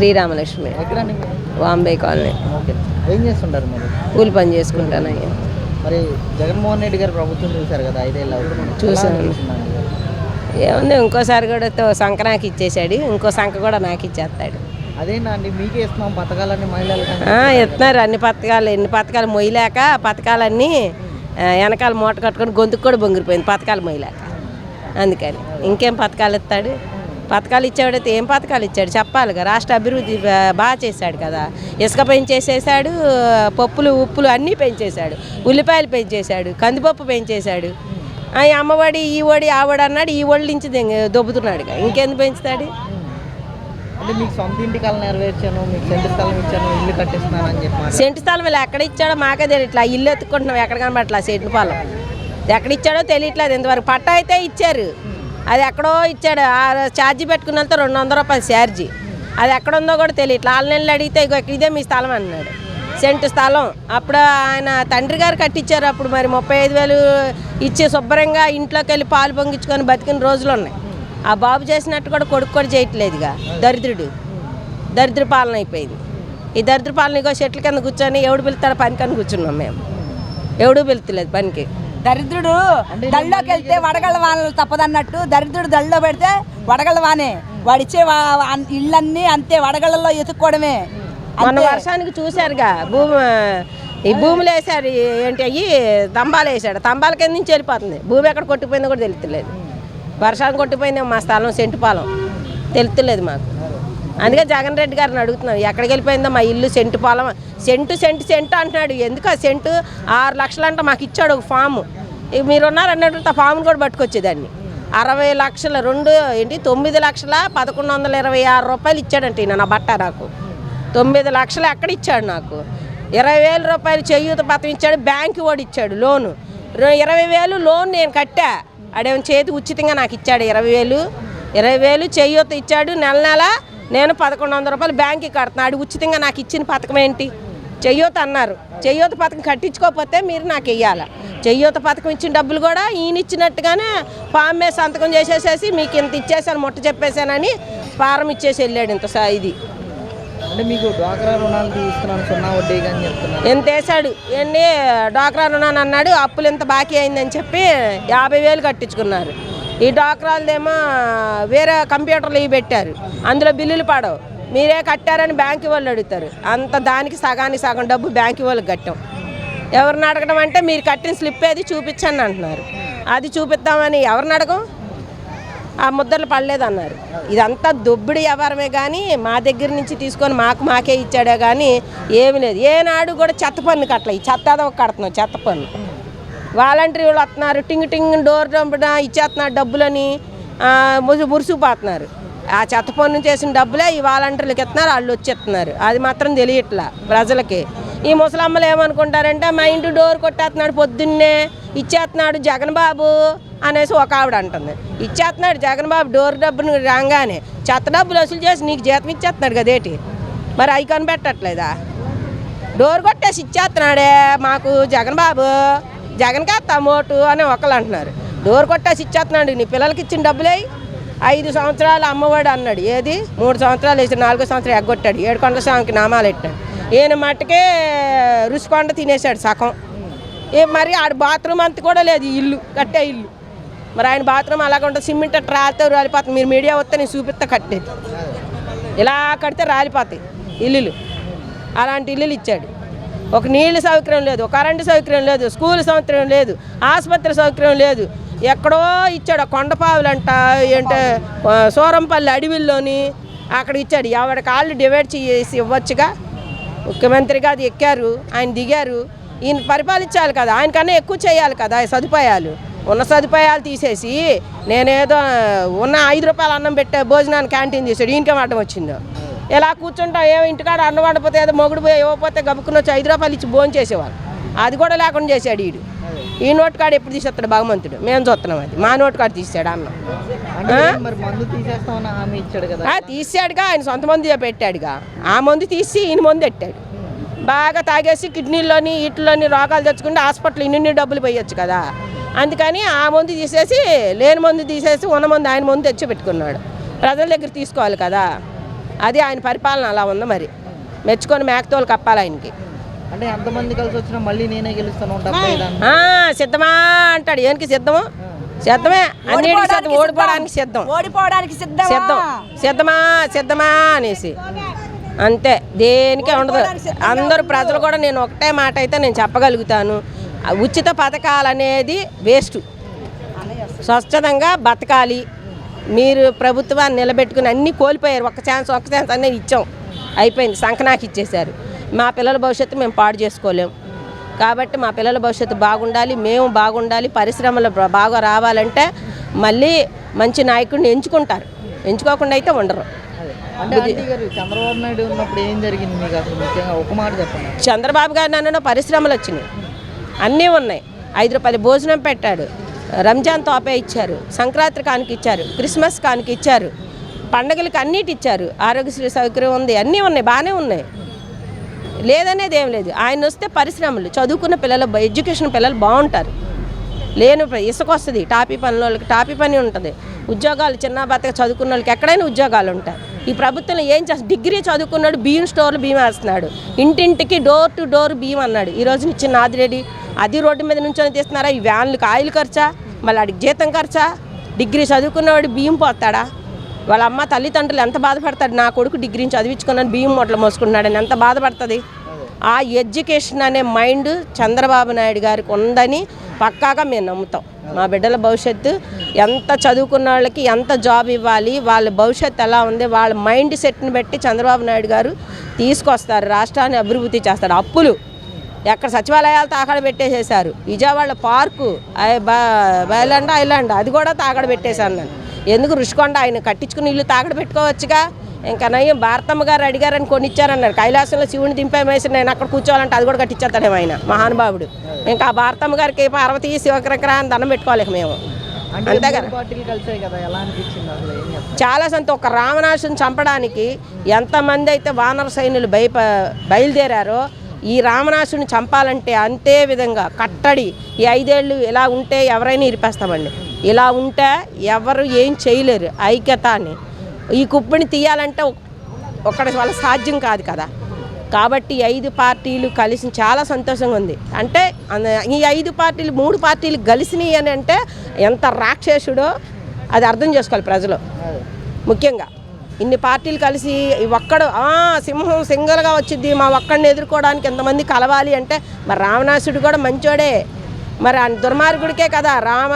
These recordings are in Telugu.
శ్రీరామలక్ష్మి? వాంబే కాలనీ. ఓకే. ఏం చేస్తుంటారు మీరు? కూలి పని చేసుకుంటానయ్యా మరి జగన్మోహన్ రెడ్డి గారు ప్రభుత్వం చూశారు కదా ఐదేళ్ళు చూశాను. ఏముంది ఇంకోసారి కూడా సంక నాకు ఇచ్చేసాడు ఇంకో సంక కూడా నాకు ఇచ్చేస్తాడు. అదేనా అండి మీకే ఇస్తున్నాం పథకాలన్నీ మహిళలకు ఆ, ఇస్తున్నారు అన్ని పథకాలు ఎన్ని పథకాలు మొయ్యలేక పథకాలన్నీ వెనకాల మూట కట్టుకొని గొంతుకు కూడా బొంగిరిపోయింది పథకాలు మొయ్యలేక. అందుకని. ఇంకేం పథకాలు ఇస్తాడు? పథకాలు ఇచ్చాడైతే ఏం పథకాలు ఇచ్చాడు? చెప్పాలిగా. రాష్ట్ర అభివృద్ధి బాగా చేశాడు కదా. ఇసుక పెంచేసేసాడు పప్పులు ఉప్పులు అన్నీ పెంచేశాడు. ఉల్లిపాయలు పెంచేశాడు కందిపప్పు పెంచేశాడు. ఆ, ఈ అమ్మఒడి ఈ ఒడి ఆ ఒడి అన్నాడు ఈ ఒడి నుంచి దొబ్బుతున్నాడుగా. ఇంకెందుకు పెంచుతాడు? అంటే మీకు సొంత ఇంటి కళ నెరవేర్చాను మీకు సెంటు స్థలం ఇచ్చాను ఇల్లు కట్టిస్తున్నాను అని చెప్పి. సెంటు స్థలం వీళ్ళు ఎక్కడ ఇచ్చాడో మాకే తెలియట్లా ఇల్లు ఎత్తుకుంటున్నాం ఎక్కడ కనబట్లా సెంటు పొలం. ఎక్కడ ఇచ్చాడో తెలియట్లేదు ఇంతవరకు. పట్టా అయితే ఇచ్చారు. అది ఎక్కడో ఇచ్చాడు. ఆ ఛార్జీ పెట్టుకున్న వెళ్తే రెండు వందల రూపాయలు ఛార్జీ. అది ఎక్కడ ఉందో కూడా తెలియట్లా. వాళ్ళ నెలలు అడిగితే ఇగో ఇదే మీ స్థలం అన్నాడు. సెంటు స్థలం. అప్పుడు ఆయన తండ్రి గారు కట్టించారు అప్పుడు మరి ముప్పై ఐదు వేలు ఇచ్చి శుభ్రంగా ఇంట్లోకి వెళ్ళి పాలు పొంగించుకొని బతికిన రోజులు ఉన్నాయి. ఆ బాబు చేసినట్టు కూడా కొడుకు కూడా చేయట్లేదుగా దరిద్రుడు. దరిద్ర పాలన అయిపోయింది. ఈ దరిద్ర పాలన ఇగో చెట్ల కింద కూర్చొని ఎవడు పిలుతాడు పని కని కూర్చున్నాం మేము. ఎవడు పిలుతులేదు పనికి. దరిద్రుడు దళ్ళలోకి వెళ్తే వడగళ్ళ వానలు తప్పదన్నట్టు దరిద్రుడు దళ్ళలో పెడితే వడగళ్ళ వానే. వాడిచ్చే ఇళ్ళన్నీ అంతే వడగళ్ళలో ఎత్తుక్కోవడమే మొన్న వర్షానికి చూశారుగా భూమి ఈ భూములు వేసారు ఏంటి అయ్యి తంబాలు వేసాడు తంబాల కింద నుంచి వెళ్ళిపోతుంది. భూమి ఎక్కడ కొట్టిపోయిందో కూడా తెలుస్తలేదు వర్షానికి కొట్టిపోయింది మా స్థలం సెంటుపాలెం. తెలుస్తలేదు మాకు. అందుకే జగన్ రెడ్డి గారిని అడుగుతున్నాం ఎక్కడికి వెళ్ళిపోయిందో మా ఇల్లు సెంటు పొలం సెంటు సెంటు సెంటు అంటున్నాడు. ఎందుకు ఆ సెంటు? ఆరు లక్షలు అంటే మాకు ఇచ్చాడు ఒక ఫాము. మీరు ఉన్నారు అన్నట్టు ఆ ఫామ్ని కూడా పట్టుకొచ్చేదాన్ని. అరవై లక్షల రెండు ఏంటి తొమ్మిది లక్షల పదకొండు వందల ఇరవై ఆరు రూపాయలు ఇచ్చాడంటే ఈయన నా బట్ట నాకు. తొమ్మిది లక్షలు ఎక్కడ ఇచ్చాడు నాకు? ఇరవై వేల రూపాయలు చేయూత పత్రం ఇచ్చాడు బ్యాంకు వాడు ఇచ్చాడు లోను. ఇరవై వేలు లోన్ నేను కట్టా. ఆడేమో చేతి ఉచితంగా నాకు ఇచ్చాడు ఇరవై వేలు. ఇరవై వేలు చేయూత ఇచ్చాడు నెల నెల. నేను పదకొండు వందల రూపాయలు బ్యాంక్కి కడుతున్నాడు ఉచితంగా నాకు ఇచ్చిన పథకం ఏంటి? చెయ్యూత అన్నారు. చెయ్యూత పథకం కట్టించుకోకపోతే మీరు నాకు వెయ్యాలి చెయ్యూత పథకం ఇచ్చిన డబ్బులు కూడా ఈయన ఇచ్చినట్టుగానే ఫామ్ మీద సంతకం చేసేసేసి మీకు ఇంత ఇచ్చేసాను ముట్ట చెప్పేశానని ఫారం ఇచ్చేసి వెళ్ళాడు ఇంత సా- ఇది. అంటే మీకు డ్వాక్రా రుణాలు సున్నా ఎంత వేసాడు ఏంటి డాక్రా రుణాన్ని అన్నాడు? అప్పులు ఎంత బాకీ అయిందని చెప్పి యాభై వేలు కట్టించుకున్నారు. ఈ డాక్రాలదేమో వేరే కంప్యూటర్లు ఇవి పెట్టారు. అందులో బిల్లులు పడవు. మీరే కట్టారని బ్యాంకు వాళ్ళు అడుగుతారు. అంత దానికి సగానికి సగం డబ్బు బ్యాంకు వాళ్ళకి కట్టాం. ఎవరిని అడగడం అంటే మీరు కట్టిన స్లిప్ ఏది చూపించండి అంటున్నారు. అది చూపిద్దామని ఎవరిని అడగం? ఆ ముద్దలు పడలేదన్నారు. ఇదంతా దొబ్బిడి వ్యవహారమే కానీ మా దగ్గర నుంచి తీసుకొని మాకు మాకే ఇచ్చాడే కానీ ఏమి లేదు. ఏనాడు కూడా చెత్త పన్ను కట్టలే ఈ చెత్త అదో కడుతున్నాం చెత్త పన్ను. వాలంటీర్ వాళ్ళు వస్తున్నారు టింగ్ టింగ్ డోర్ డంపున ఇచ్చేస్తున్నారు డబ్బులని ముసు మురుసుకుపోతున్నారు ఆ చెత్త పన్ను చేసిన డబ్బులే ఈ వాలంటీర్లకు ఇస్తున్నారు వాళ్ళు వచ్చేస్తున్నారు. అది మాత్రం తెలియట్లా ప్రజలకి. ఈ ముసలమ్మలు ఏమనుకుంటారంటే మా ఇంటి డోర్ కొట్టేస్తున్నాడు పొద్దున్నే ఇచ్చేస్తున్నాడు జగన్ బాబు అనేసి ఒక ఆవిడ అంటుంది. ఇచ్చేస్తున్నాడు జగన్ బాబు డోర్ డబ్బును రాగానే చెత్త డబ్బులు వసూలు చేసి నీకు జీతం ఇచ్చేస్తున్నాడు కదేటి మరి అవి కనిపెట్టట్లేదా డోర్ కొట్టేసి ఇచ్చేస్తున్నాడే మాకు జగన్ బాబు. జగన్ కాస్తా తమోటు అని ఒకళ్ళు అంటున్నారు. డోర్ కొట్టేసి ఇచ్చేస్తున్నాడు నీ పిల్లలకి ఇచ్చిన డబ్బులే. ఐదు సంవత్సరాలు అమ్మవాడు అన్నాడు. ఏది? మూడు సంవత్సరాలు వేసి నాలుగో సంవత్సరం ఎగ్గొట్టాడు. ఏడుకొండ స్వామికి నామాలు పెట్టాడు. ఈయన మట్టుకే రుచికొండ తినేశాడు సగం. ఏ మరి ఆడ బాత్రూమ్ అంత కూడా లేదు ఇల్లు కట్టే ఇల్లు. మరి ఆయన బాత్రూమ్ అలాగ ఉంటుంది సిమెంట్ రాలితే రాలిపోతుంది. మీరు మీడియా వస్తే నేను చూపిస్తా కట్టేది. ఇలా కడితే రాలిపోతాయి ఇల్లులు. అలాంటి ఇల్లులు ఇచ్చాడు. ఒక నీళ్ళ సౌకర్యం లేదు కరెంటు సౌకర్యం లేదు స్కూల్ సౌకర్యం లేదు ఆసుపత్రి సౌకర్యం లేదు. ఎక్కడో ఇచ్చాడు కొండపావులంట ఏంటే సూరంపల్లి అడవిల్లోని అక్కడ ఇచ్చాడు. ఎవరి కాళ్ళు డివైడ్ చేసి ఇవ్వచ్చుగా? ముఖ్యమంత్రిగా అది ఎక్కారు ఆయన దిగారు. ఈయన పరిపాలించాలి కదా ఆయనకన్నా ఎక్కువ చేయాలి కదా సదుపాయాలు. ఉన్న సదుపాయాలు తీసేసి నేనేదో ఉన్న ఐదు రూపాయలు అన్నం పెట్టే భోజనాన్ని క్యాంటీన్ తీసాడు ఈయనకేం అడ్డం వచ్చిందో? ఇలా కూర్చుంటాం ఏమో ఇంటికాడ అన్నం వండపోతే ఏదో మొగుడు పోయి ఇవ్వకపోతే గబుక్కుని వచ్చి ఐదు రూపాయలు ఇచ్చి భోజనం చేసేవాళ్ళు. అది కూడా లేకుండా చేశాడు ఈడు. ఈ నోటు కాడ ఎప్పుడు తీసేస్తాడు భగవంతుడు? మేము చూస్తున్నాం అది. మా నోటు కాడ తీసాడు అన్నం. తీసాడుగా ఆయన సొంత మందు పెట్టాడుగా. ఆ మందు తీసి ఈయన మందు పెట్టాడు బాగా తాగేసి కిడ్నీలోని వీటిలోని రోగాలు తెచ్చుకుంటే హాస్పిటల్ ఇన్ని డబ్బులు పోయొచ్చు కదా. అందుకని ఆ మందు తీసేసి లేని మందు తీసేసి ఉన్న మందు ఆయన మందు తెచ్చి పెట్టుకున్నాడు. ప్రజల దగ్గర తీసుకోవాలి కదా. అది ఆయన పరిపాలన అలా ఉంది మరి. మెచ్చుకొని మేకతోలు కప్పాలి ఆయనకి. అంటే ఎంతమంది కలిసి వచ్చినా మళ్ళీ నేనే గెలుస్తాను సిద్ధమా అంటాడు. ఏనికి సిద్ధము. సిద్ధమే. అన్నిటికీ సిద్ధం ఓడిపోవడానికి సిద్ధం. ఓడిపోవడానికి సిద్ధం సిద్ధం. సిద్ధమా సిద్ధమా అనేసి. అంతే. దేనికే ఉండదు. అందరు ప్రజలు కూడా నేను ఒకటే మాట అయితే నేను చెప్పగలుగుతాను. ఉచిత పథకాలు అనేది వేస్ట్. స్వచ్ఛందంగా బతకాలి. మీరు ప్రభుత్వాన్ని నిలబెట్టుకుని అన్నీ కోల్పోయారు. ఒక ఛాన్స్ ఒక ఛాన్స్ అనేది ఇచ్చాం. అయిపోయింది. సంకనాకి ఇచ్చేశారు. మా పిల్లల భవిష్యత్తు మేము పాడు చేసుకోలేం. కాబట్టి మా పిల్లల భవిష్యత్తు బాగుండాలి మేము బాగుండాలి పరిశ్రమలు బాగా రావాలంటే మళ్ళీ మంచి నాయకుడిని ఎంచుకుంటారు. ఎంచుకోకుండా అయితే ఉండరు. చంద్రబాబు నాయుడు ఉన్నప్పుడు ఏం జరిగింది మీకు అసలు? ముఖ్యంగా ఒక మాట చెప్పండి. చంద్రబాబు గారు నన్ను పరిశ్రమలు వచ్చినాయి. అన్నీ ఉన్నాయి. ఐదు రూపాయలు భోజనం పెట్టాడు. రంజాన్ తోపే ఇచ్చారు సంక్రాంతి కానుక ఇచ్చారు క్రిస్మస్ కానుక ఇచ్చారు పండగలకు అన్నిటి ఇచ్చారు. ఆరోగ్యశ్రీ సౌకర్యం ఉంది అన్నీ ఉన్నాయి బాగానే ఉన్నాయి. లేదనేది ఏం లేదు. ఆయన వస్తే పరిశ్రమలు చదువుకున్న పిల్లలు ఎడ్యుకేషన్ పిల్లలు బాగుంటారు. లేని ఇసుకొస్తుంది టాపీ పనుల వాళ్ళకి టాపీ పని ఉంటుంది. ఉద్యోగాలు చిన్న బతక చదువుకున్న వాళ్ళకి ఎక్కడైనా ఉద్యోగాలు ఉంటాయి. ఈ ప్రభుత్వం ఏం చేస్తా డిగ్రీ చదువుకున్నాడు బియ్యం స్టోర్లు బియ్యం వేస్తున్నాడు ఇంటింటికి డోర్ టు డోర్ బియ్యం అన్నాడు. ఈ రోజు ఇచ్చిన నాదిరెడ్డి అది రోడ్డు మీద నుంచొని తీస్తున్నారా? ఈ వ్యాన్లకు ఆయిల్ ఖర్చా? మళ్ళీ వాడికి జీతం ఖర్చా? డిగ్రీ చదువుకున్నవాడు బియ్యం పోతాడా వాళ్ళ అమ్మ తల్లిదండ్రులు ఎంత బాధపడతాడు? నా కొడుకు డిగ్రీని చదివించుకున్నాను బియ్యం మూటలు మోసుకున్నాడని ఎంత బాధపడుతుంది? ఆ ఎడ్యుకేషన్ అనే మైండ్ చంద్రబాబు నాయుడు గారికి ఉందని పక్కాగా మేము నమ్ముతాం. మా బిడ్డల భవిష్యత్తు ఎంత చదువుకున్న వాళ్ళకి ఎంత జాబ్ ఇవ్వాలి వాళ్ళ భవిష్యత్తు ఎలా ఉంది వాళ్ళ మైండ్ సెట్ని బట్టి చంద్రబాబు నాయుడు గారు తీసుకొస్తారు రాష్ట్రాన్ని అభివృద్ధి చేస్తారు. అప్పులు ఎక్కడ సచివాలయాలు తాకడ పెట్టేసేశారు. విజయవాడ పార్కు ఐ- బ- బయలండ ఐలాండ్ అది కూడా తాకడ పెట్టేశాను నేను. ఎందుకు రుషికొండ ఆయన కట్టించుకుని ఇల్లు తాకడ పెట్టుకోవచ్చుగా? ఇంకా నయ్యం భారతమ్మ గారు అడిగారని కొన్ని ఇచ్చారన్నారు కైలాసంలో శివుని దింపేమేసి నేను అక్కడ కూర్చోవాలంటే అది కూడా కట్టించేస్తాడేమో ఆయన మహానుభావుడు. ఇంకా ఆ భారతమ్మ గారికి పార్వతీ శివకరకర అని దండం పెట్టుకోవాలి మేము. అంతే కదా? చాలా సంతో ఒక రావణాసుని చంపడానికి ఎంతమంది అయితే వానర సైన్యులు బయప బయలుదేరారో ఈ రావణాసుని చంపాలంటే అంతే విధంగా కట్టడి ఈ ఐదేళ్ళు ఇలా ఉంటే ఎవరైనా ఇరిపేస్తామండి. ఇలా ఉంటే ఎవరు ఏం చేయలేరు ఐక్యత అని ఈ కుప్పిని తీయాలంటే ఒక్- ఒక్కడి వల్ల సాధ్యం కాదు కదా. కాబట్టి ఐదు పార్టీలు కలిసి చాలా సంతోషంగా ఉంది. అంటే ఈ ఐదు పార్టీలు మూడు పార్టీలు కలిసినాయి అని అంటే ఎంత రాక్షసుడో అది అర్థం చేసుకోవాలి ప్రజలు. ముఖ్యంగా ఇన్ని పార్టీలు కలిసి ఒక్కడు సింహం సింగల్గా వచ్చింది మా ఒక్కడిని ఎదుర్కోవడానికి ఎంతమంది కలవాలి అంటే మరి రావణాసుడు కూడా మంచోడే. మరి ఆయన దుర్మార్గుడికే కదా. రామ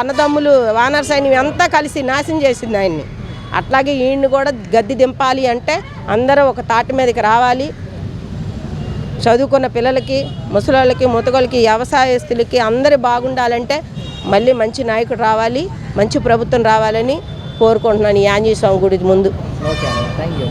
అన్నదమ్ములు వానర సైన్యం అంతా కలిసి నాశనం చేసింది ఆయన్ని. అట్లాగే ఈయన్ని కూడా గద్ది దింపాలి అంటే అందరూ ఒక తాటి మీదకి రావాలి. చదువుకున్న పిల్లలకి ముసలోళ్ళకి ముతగోళ్ళకి వ్యవసాయస్తులకి అందరూ బాగుండాలంటే మళ్ళీ మంచి నాయకుడు రావాలి మంచి ప్రభుత్వం రావాలని కోరుకుంటున్నాను ఈ ఆంజనేయ స్వామి గుడి ముందు. Okay thank you